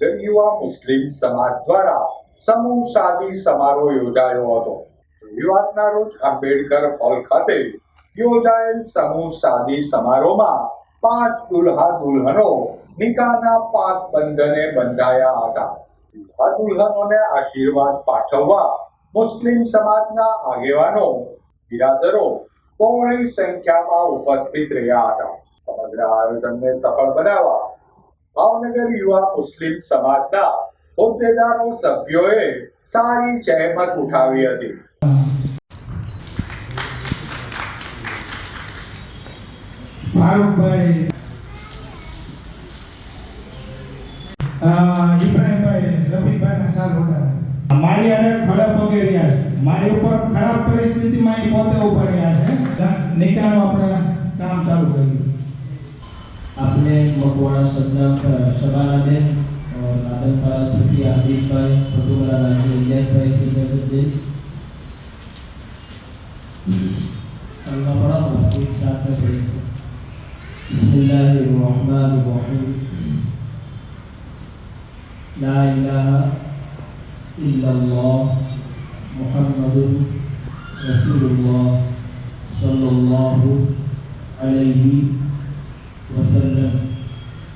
યુવા મુસ્લિમ સમાજ દ્વારા સમૂહ સાદી સમારોહ યોજાયો હતો. રવિવારના રોજ આંબેડકર હોલ ખાતે યોજાયેલ સમૂહ સાદી સમારોહમાં પાંચ દુલ્હા દુલ્હનો નિકાહના પાંચ બંધને બંધાયા હતા. દુલ્હા દુલ્હનોને આશીર્વાદ પાઠવવા મુસ્લિમ સમાજના આગેવાનો, બિરાદરો બહોળી સંખ્યામાં ઉપસ્થિત રહ્યા હતા. સમગ્ર આયોજનને સફળ બનાવવા ભાવનગર યુવા મુસ્લિમ સમાજના હોદ્દેદારો સભ્યોએ સારી જહેમત ઉઠાવી હતી. મારી અને ખરાબ પગે છે. મારી ઉપર ખરાબ પરિસ્થિતિમાં એ પોતે ઊભા રહ્યા છે. નિકાલનું આપણે કામ ચાલુ મકવાણા સદના શબાનાબેન નાદનપારા સુધી આદિભાઈ ફતુલા રાજુ ઇલિયાસભાઈ સિદ્ધસુદ્દીન અલ્લાહ પડાવો એક સાથ થઈ છે. બિસ્મિલ્લાહિર રહમાનિર રહીમ. લા